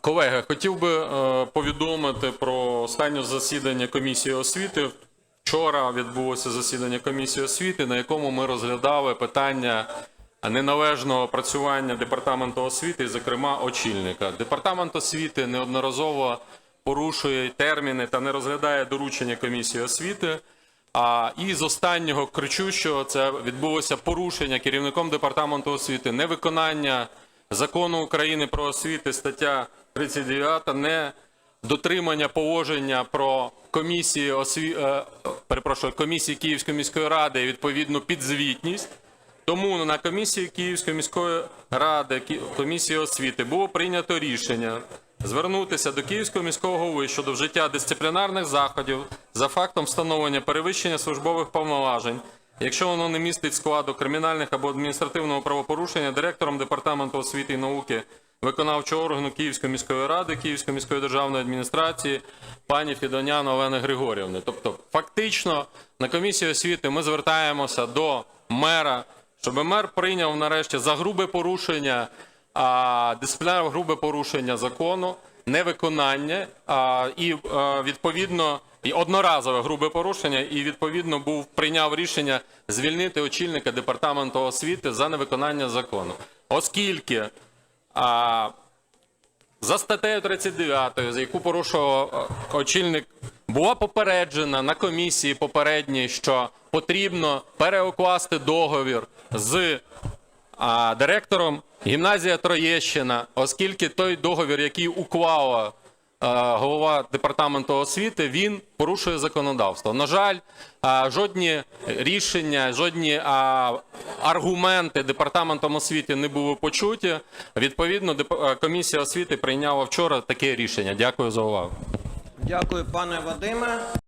Колеги, хотів би е, повідомити про останнє засідання комісії освіти. Вчора відбулося засідання комісії освіти, на якому ми розглядали питання неналежного працювання департаменту освіти, зокрема, очільника. Департамент освіти неодноразово порушує терміни та не розглядає доручення комісії освіти. А і з останнього кричущого це відбулося порушення керівником департаменту освіти, невиконання закону України про освіту, стаття 39, не дотримання положення про комісії осві... е, перепрошую, комісії Київської міської ради і відповідну підзвітність. Тому на комісії Київської міської ради, комісії освіти було прийнято рішення звернутися до Київського міського голови щодо вжиття дисциплінарних заходів за фактом встановлення перевищення службових повноважень, якщо воно не містить складу кримінальних або адміністративного правопорушення директором департаменту освіти і науки виконавчого органу Київської міської ради, Київської міської державної адміністрації пані Фідонян Олени Григорівни. Тобто, фактично на комісії освіти ми звертаємося до мера, щоб мер прийняв нарешті за грубе порушення а, дисциплінарне грубе порушення закону, невиконання і відповідно одноразове грубе порушення, і відповідно був прийняв рішення звільнити очільника департаменту освіти за невиконання закону, оскільки а, за статтею 39, за яку порушував очільник, була попереджена на комісії попередній, що потрібно переукласти договір з а, директором гімназія Троєщина, оскільки той договір, який уклала голова департаменту освіти, він порушує законодавство. На жаль, жодні рішення, жодні аргументи департаментом освіти не були почуті. Відповідно, е, комісія освіти прийняла вчора таке рішення. Дякую за увагу. Дякую, пане Вадиме.